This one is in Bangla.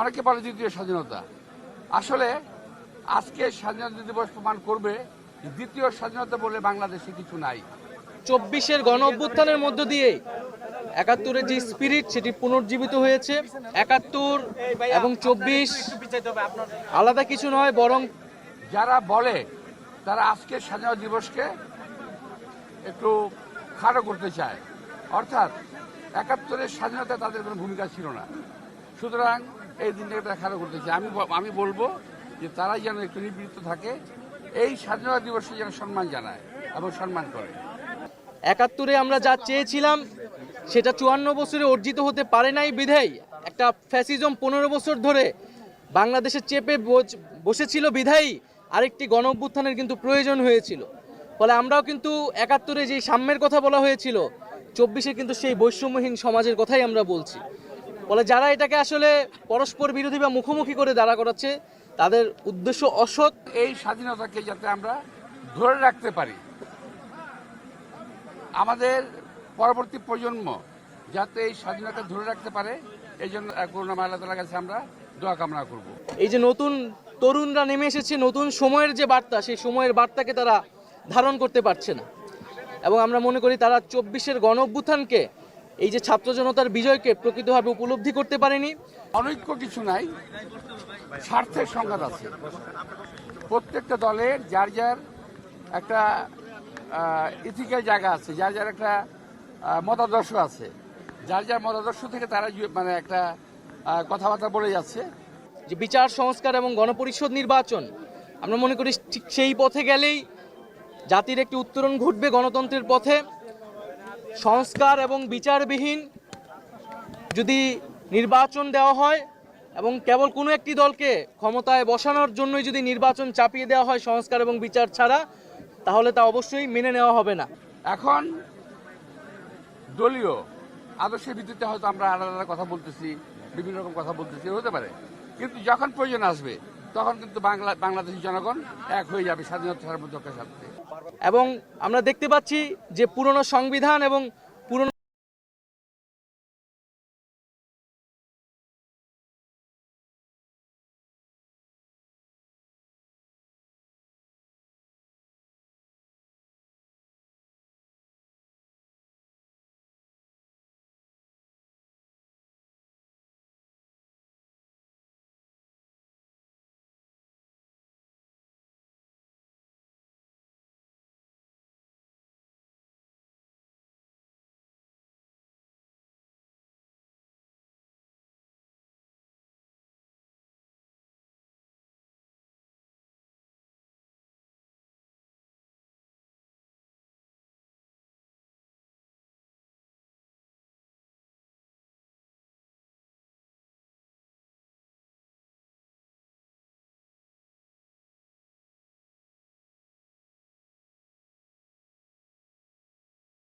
অনেকে বলে দ্বিতীয় স্বাধীনতা। আসলে আজকে স্বাধীনতা দিবস প্রমাণ করবে দ্বিতীয় স্বাধীনতা বলে বাংলাদেশে কিছু নাই। চব্বিশের গণ অভ্যুত্থানের মধ্য দিয়ে একাত্তরের যে স্পিরিট সেটি পুনর্জীবিত হয়েছে। একাত্তর এবং চব্বিশ আলাদা কিছু নয় বরং যারা বলে তারা আজকে স্বাধীনতা দিবসকে একটু খাটো করতে চায়। অর্থাৎ একাত্তরের স্বাধীনতা তাদের কোনো ভূমিকা ছিল না। সুতরাং এই দিনটাকে তারা খাটো করতে চায় আমি আমি বলব যে তারা যেন একটু নিবৃত্ত থাকে। এই স্বাধীনতা দিবসে যেন সম্মান জানায় এবং সম্মান করে। একাত্তরে আমরা যা চেয়েছিলাম, সেটা চুয়ান্ন বছরে অর্জিত হতে পারে নাই বিধায়। একটা ফ্যাসিজম পনেরো বছর ধরে বাংলাদেশে চেপে বসেছিল বিধায়ী। আরেকটি গণ অভ্যুত্থানের কিন্তু প্রয়োজন হয়েছিল। ফলে আমরাও কিন্তু একাত্তরে যে সাম্যের কথা বলা হয়েছিল, চব্বিশে কিন্তু সেই বৈষম্যহীন সমাজের কথাই আমরা বলছি। ফলে যারা এটাকে আসলে পরস্পর বিরোধী বা মুখোমুখি করে দাঁড়া করাচ্ছে তাদের উদ্দেশ্য অসৎ। এই স্বাধীনতাকে যাতে আমরা ধরে রাখতে পারি। আমাদের পরবর্তী প্রজন্ম যাতে এই স্বাধীনতা ধরে রাখতে পারে এই জন্য করুণা আল্লাহ তালার কাছে আমরা দোয়া কামনা করব। এই যে নতুন তরুণরা নেমে এসেছে নতুন সময়ের যে বার্তা সেই সময়ের বার্তাকে তারা ধারণ করতে পারছে না। এবং আমরা মনে করি তারা চব্বিশের গণ এই যে ছাত্র জনতার বিজয়কে প্রকৃতভাবে উপলব্ধি করতে পারেনি। অনৈক্য কিছু নাই স্বার্থের সংঘাত আছে। প্রত্যেকটা দলের যার যার একটা ইথিক্যাল জায়গা আছে যার যার একটা মতাদর্শ আছে। যার যার মতাদর্শ থেকে তারা মানে একটা কথাবার্তা বলে যাচ্ছে। যে বিচার সংস্কার এবং গণপরিষদ নির্বাচন আমরা মনে করি ঠিক সেই পথে গেলেই জাতির একটি উত্তরণ ঘটবে গণতন্ত্রের পথে। সংস্কার এবং বিচারবিহীন যদি নির্বাচন দেওয়া হয় এবং কেবল কোনো একটি দলকে ক্ষমতায় বসানোর জন্যই যদি নির্বাচন চাপিয়ে দেওয়া হয় সংস্কার এবং বিচার ছাড়া, তাহলে তা অবশ্যই মেনে নেওয়া হবে না। এখন দলীয় আদর্শের ভিত্তিতে হয়তো আমরা আলাদা আলাদা কথা বলতেছি, বিভিন্ন রকম কথা বলতেছি, হতে পারে। কিন্তু যখন প্রয়োজন আসবে তখন কিন্তু বাংলা জনগণ এক হয়ে যাবে স্বাধীনতা সাথে এবং আমরা দেখতে পাচ্ছি যে পুরনো সংবিধান এবং